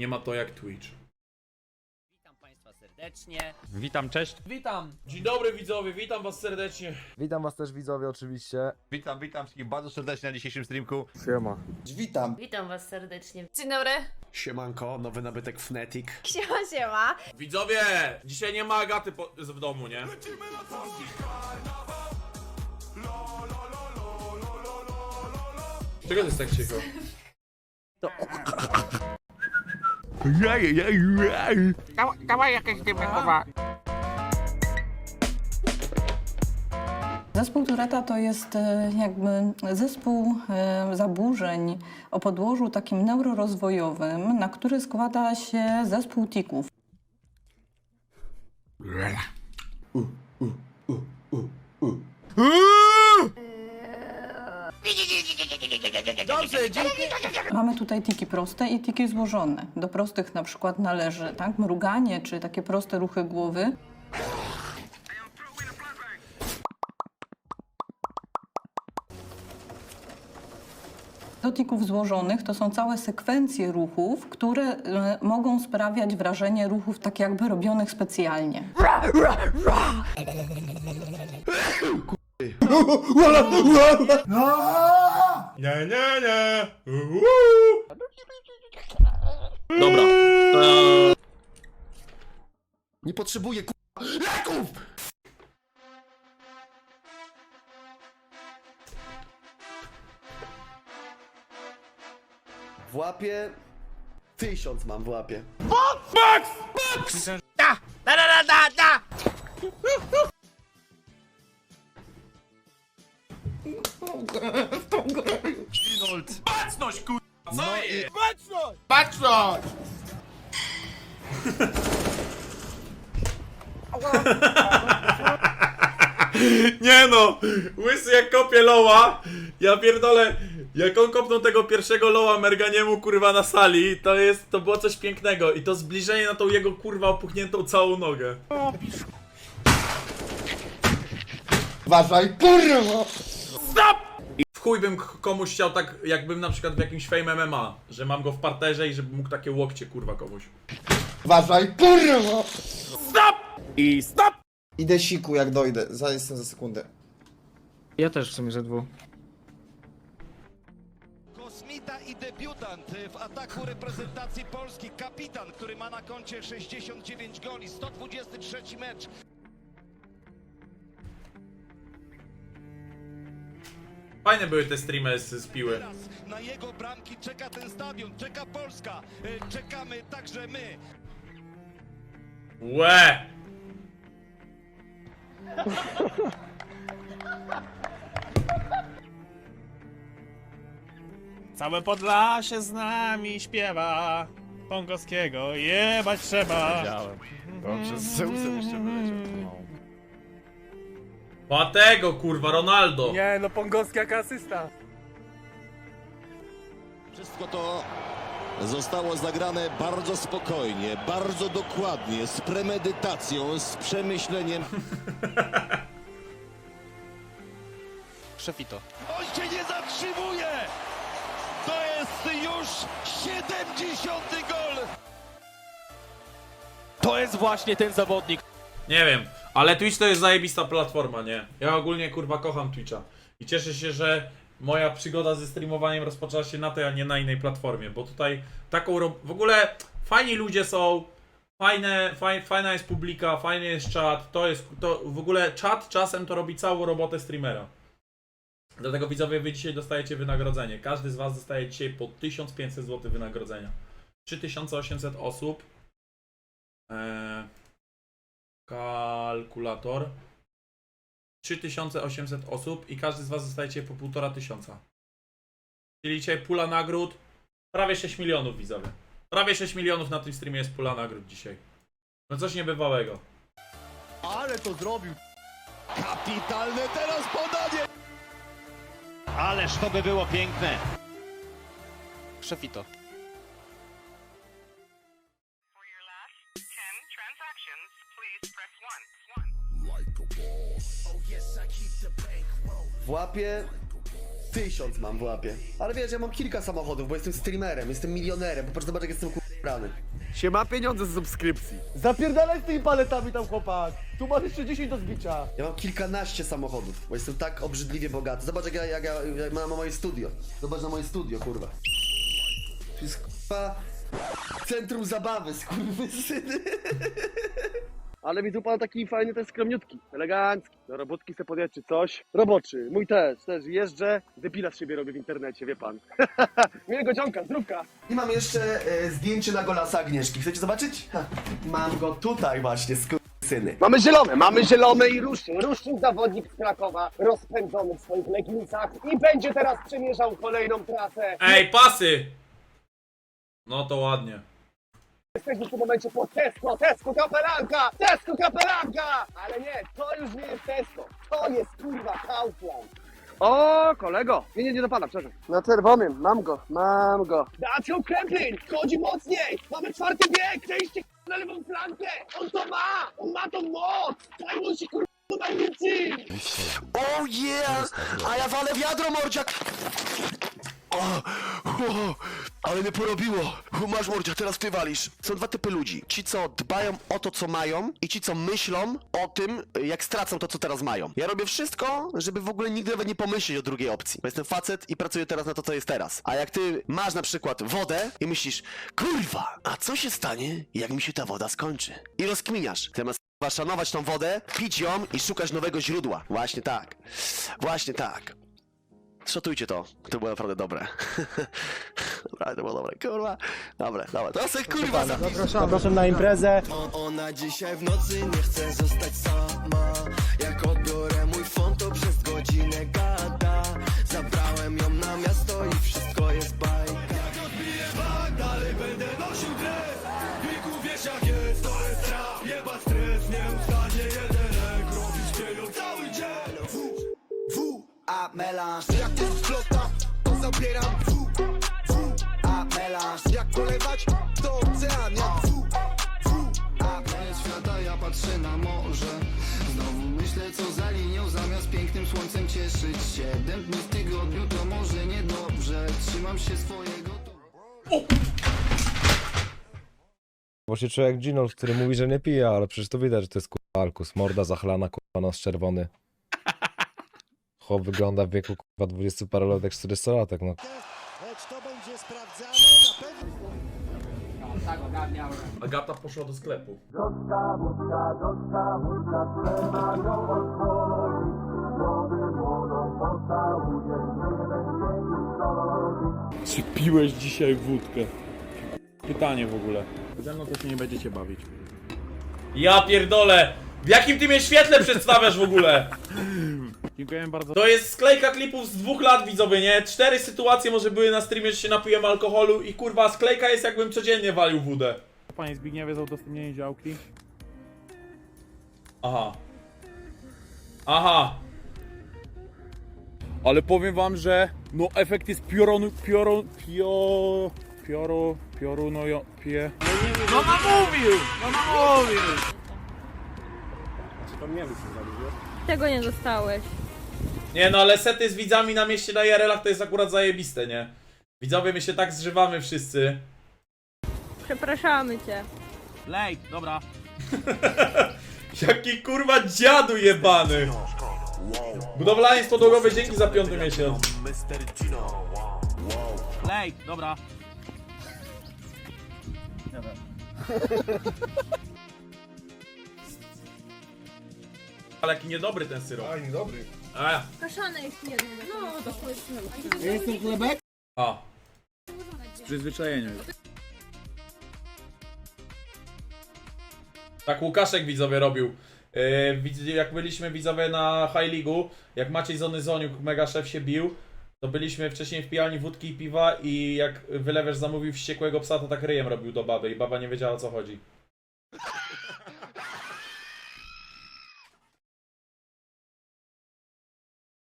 Nie ma to jak Twitch. Witam Państwa serdecznie. Witam, cześć. Witam! Dzień dobry widzowie, witam was serdecznie. Witam was też widzowie oczywiście. Witam, witam wszystkich bardzo serdecznie na dzisiejszym streamku. Siema. Witam. Witam was serdecznie. Dzień dobry. Siemanko, nowy nabytek Fnatic. Siema, siema. Widzowie, dzisiaj nie ma Agaty po- w domu, nie? Czego to jest tak cicho? Zespół Tureta to jest e, jakby zespół e, zaburzeń o podłożu takim neurorozwojowym, na który składa się zespół tików. Dobrze, dzięki. Mamy tutaj tiki proste i tiki złożone. Do prostych na przykład należy tak, mruganie czy takie proste ruchy głowy. Do tików złożonych to są całe sekwencje ruchów, które e, mogą sprawiać wrażenie ruchów tak jakby robionych specjalnie. Nie, nie, nie. Dobra. Nie potrzebuję ku... leków! W łapie... Tysiąc mam w łapie. Baczność, kurwa, co jest? Nie no, łysy jak kopie loła, ja pierdolę, jak on kopnął tego pierwszego loła Merganiemu kurwa na sali, to jest, to było coś pięknego i to zbliżenie na tą jego kurwa opuchniętą całą nogę. Uważaj, kurwa! W chuj bym komuś chciał tak, jakbym na przykład w jakimś Fame MMA, że mam go w parterze i żeby mógł takie łokcie kurwa komuś. Uważaj, kurwa! I stop! Idę siku jak dojdę, za jestem za sekundę. Ja też w sumie ze dwóch. Kosmita i debiutant w ataku reprezentacji Polski. Kapitan, który ma na koncie 69 goli, 123 mecz. Fajne były te streamy z, z piły. Teraz na jego bramki czeka ten stadion, czeka Polska. E, Czekamy także my. Łe! Całe Podlasie z nami śpiewa. Pongowskiego jebać trzeba. Wiedziałem. Dobrze, z Zeusem jeszcze wyleciał. Patego kurwa, Ronaldo! Nie no, Pongowski jak asysta. Wszystko to zostało zagrane bardzo spokojnie, bardzo dokładnie, z premedytacją, z przemyśleniem. Szefito. On się nie zatrzymuje! To jest już 70 gol! To jest właśnie ten zawodnik. Nie wiem, ale Twitch to jest zajebista platforma, nie? Ja ogólnie kurwa kocham Twitcha. I cieszę się, że moja przygoda ze streamowaniem rozpoczęła się na tej, a nie na innej platformie, bo tutaj taką ro... w ogóle fajni ludzie są, fajne, faj, fajna jest publika, fajny jest czat, to jest, to w ogóle czat czasem to robi całą robotę streamera. Dlatego widzowie, wy dzisiaj dostajecie wynagrodzenie. Każdy z was dostaje dzisiaj po 1500 zł wynagrodzenia. 3800 osób. Eee, kalkulator. 3800 osób i każdy z was dostajecie po 1,5 tysiąca. Czyli dzisiaj pula nagród prawie 6 milionów widzowie. Prawie 6 milionów na tym streamie jest pula nagród dzisiaj. No coś niebywałego. Ale to zrobił! Kapitalne teraz podanie! Ależ to by było piękne. Szefito. W łapie... Tysiąc mam w łapie. Ale wiesz, ja mam kilka samochodów, bo jestem streamerem, jestem milionerem. Popatrz, zobacz jak jestem ku... Rany. Się ma pieniądze z subskrypcji. Zapierdalaj z tymi paletami tam, chłopak. Tu masz jeszcze 10 do zbicia. Ja mam kilkanaście samochodów, bo jestem tak obrzydliwie bogaty. Zobacz jak ja, jak ja, jak mam moje studio. Zobacz na moje studio, kurwa. To jest kurwa centrum zabawy, skurwysyny. Ale widzę pan taki fajny, ten skromniutki, elegancki. Do robótki se podjeść czy coś. Roboczy, mój też, też jeżdżę. Debila z siebie robię w internecie, wie pan. Miłego dzionka, zdrówka. I mam jeszcze e, zdjęcie na golasa Agnieszki. Chcecie zobaczyć? Ha, mam go tutaj właśnie, skurwysyny. Mamy zielone, mamy zielone i ruszyn. Ruszyn zawodnik z Krakowa, rozpędzony w swoich leginsach i będzie teraz przemierzał kolejną trasę. Ej, pasy! No to ładnie. Jesteśmy w tym momencie po Tesco, Tesco kapelanka, Tesco kapelanka! Ale nie, to już nie jest Tesco, to jest kurwa Kaufland. O, kolego, nie, nie, nie dopada, przepraszam. Na czerwonym, mam go, mam go. Dacio Kremlin, chodzi mocniej, mamy czwarty bieg, przejście na lewą flankę, on to ma, on ma tą moc, daj mu się kurwa najwięcej. Oh yeah! A ja walę wiadro, mordziak! O, o, ale mnie porobiło. Masz mordzia, teraz ty walisz. Są dwa typy ludzi. Ci, co dbają o to, co mają i ci, co myślą o tym, jak stracą to, co teraz mają. Ja robię wszystko, żeby w ogóle nigdy nawet nie pomyśleć o drugiej opcji. Bo jestem facet i pracuję teraz na to, co jest teraz. A jak ty masz na przykład wodę i myślisz, kurwa, a co się stanie, jak mi się ta woda skończy? I rozkminiasz. Zamiast szanować tą wodę, pić ją i szukać nowego źródła. Właśnie tak. Właśnie tak. Szotujcie to. To było naprawdę dobre. Naprawdę to było dobre. Kurwa. Dobre, dobra. To sobie kurwa za... Zapraszam na imprezę. Ona dzisiaj w nocy nie chce zostać sama Jak odbiorę słońcem cieszyć się Siedem dni w tygodniu to może niedobrze Trzymam się swojego to... Bo się czuję jak Ginos, który mówi, że nie pije, ale przecież to widać, że to jest kurwa alkus. Morda zachlana, kurwa nos czerwony. Chłop wygląda w wieku kurwa 20 parę lat jak 40 latek, no. Agata poszła do sklepu. Czy piłeś dzisiaj wódkę? Pytanie w ogóle. Ze mną to się nie będziecie bawić. Ja pierdolę! W jakim ty mnie świetle przedstawiasz w ogóle? Dziękuję bardzo. To jest sklejka klipów z dwóch lat, widzowie, nie? Cztery sytuacje może były na streamie, że się napiłem alkoholu i kurwa, sklejka jest jakbym codziennie walił wódę. Panie Zbigniewie za udostępnienie działki. Aha. Aha. Ale powiem wam, że no efekt jest pioronu, piorun, pio, pioru, pioruno, pie. No namówił! No namówił! Tego nie dostałeś. Nie no, ale sety z widzami na mieście na IRL-ach to jest akurat zajebiste, nie? Widzowie, my się tak zżywamy wszyscy. Przepraszamy cię. Lej, dobra. Jaki kurwa dziadu jebany! Budowlanie podłogowe, dzięki za piąty miesiąc. Lej, dobra. Ale jaki niedobry ten syrop. A, niedobry. A, Kaszane jest jedno. No, to a. Z przyzwyczajenia. Tak Łukaszek widzowie robił. Yy, widz- jak byliśmy widzowie na High League'u, jak Maciej Zony Zoniuk, mega szef się bił, to byliśmy wcześniej w pijalni wódki i piwa i jak wylewerz zamówił wściekłego psa, to tak ryjem robił do baby i baba nie wiedziała o co chodzi.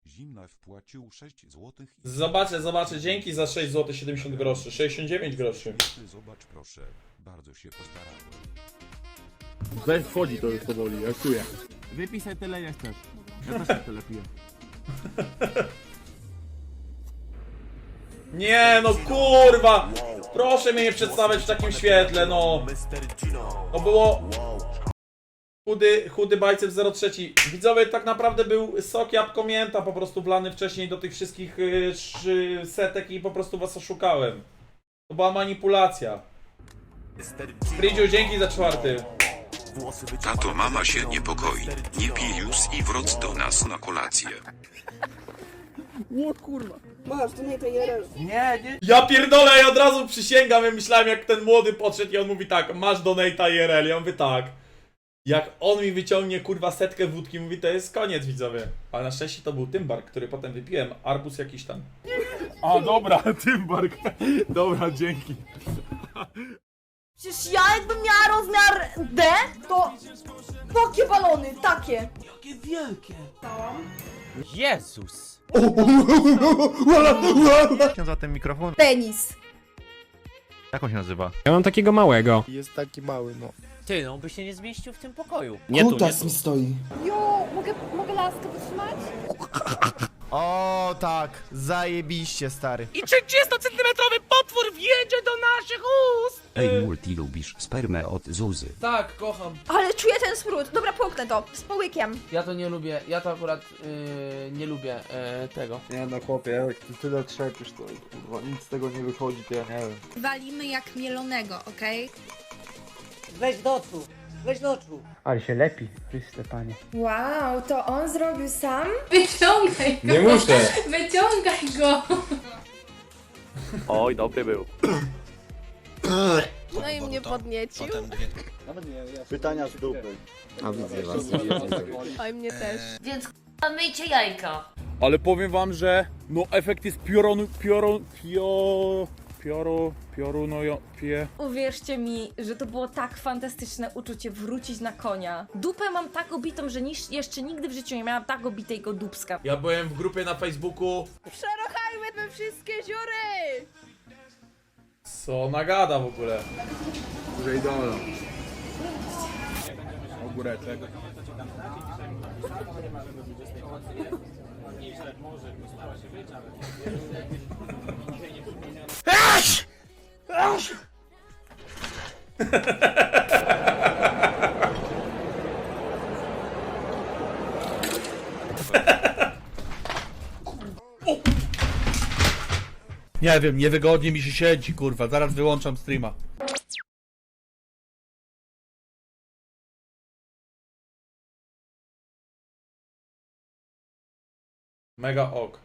Zimna wpłacił 6 zł Zobaczę, zobaczę, dzięki za 6 zł 70 groszy, 69 groszy. Zobacz proszę, bardzo się postarałem. Weź wchodzi to już powoli, ja czuję. Wypij sobie tyle ile chcesz. Ja też sobie tyle piję. Nie no kurwa! Proszę mnie nie przedstawiać w takim świetle, no. To było... Chudy, chudy bajceps 03. Widzowie, tak naprawdę był sok jabłko mięta po prostu wlany wcześniej do tych wszystkich y, szy- setek i po prostu was oszukałem. To była manipulacja. Fridziu, dzięki za czwarty. Tato mama się niepokoi. Nie pij już i wróć do nas na kolację. O kurwa. Ja pierdolę, ja od razu przysięgam, ja myślałem jak ten młody podszedł i on mówi tak, masz donata IRL, ja mówię tak. Jak on mi wyciągnie kurwa setkę wódki, mówi to jest koniec widzowie. Ale na szczęście to był Tymbar, który potem wypiłem, arbus jakiś tam. A dobra, Tymbark. Dobra, dzięki. Przecież ja jakbym miała rozmiar D, to takie balony, takie. Jezus! Jak się nazywa ten mikrofon? Penis. Jak on się nazywa? Ja mam takiego małego. Jest taki mały, no. Ty, no by się nie zmieścił w tym pokoju. Nie tu, nie tu. stoi. Jo, mogę, mogę laskę wytrzymać? O tak, zajebiście stary. I 30-centymetrowy potwór wjedzie do naszych ust! Ej, multi lubisz spermę od Zuzy. Tak, kocham. Ale czuję ten smród. Dobra, połknę to. Z połykiem. Ja to nie lubię, ja to akurat yy, nie lubię yy, tego. Nie no chłopie, jak ty tyle trzepisz, to kurwa nic z tego nie wychodzi, to ja nie wiem. Walimy jak mielonego, okej? Weź do oczu, weź do oczu. Ale się lepi, Chryste Panie. Wow, to on zrobił sam? Wyciągaj go! Nie muszę. Wyciągaj go! Oj, dobry był. No i mnie podniecił. Pytania z dupy. A widzę was. Oj, mnie też. Więc k***a, myjcie jajka. Ale powiem wam, że no efekt jest pioronu, piorun, pio, pioru, pioruno, pie. Uwierzcie mi, że to było tak fantastyczne uczucie wrócić na konia. Dupę mam tak obitą, że niż, jeszcze nigdy w życiu nie miałam tak obitego dupska. Ja byłem w grupie na Facebooku, Przerochajmy te wszystkie dziury! co ona gada w ogóle. Ogóreczek. Nie wiem, niewygodnie mi się siedzi, kurwa. Zaraz wyłączam streama. Mega ok.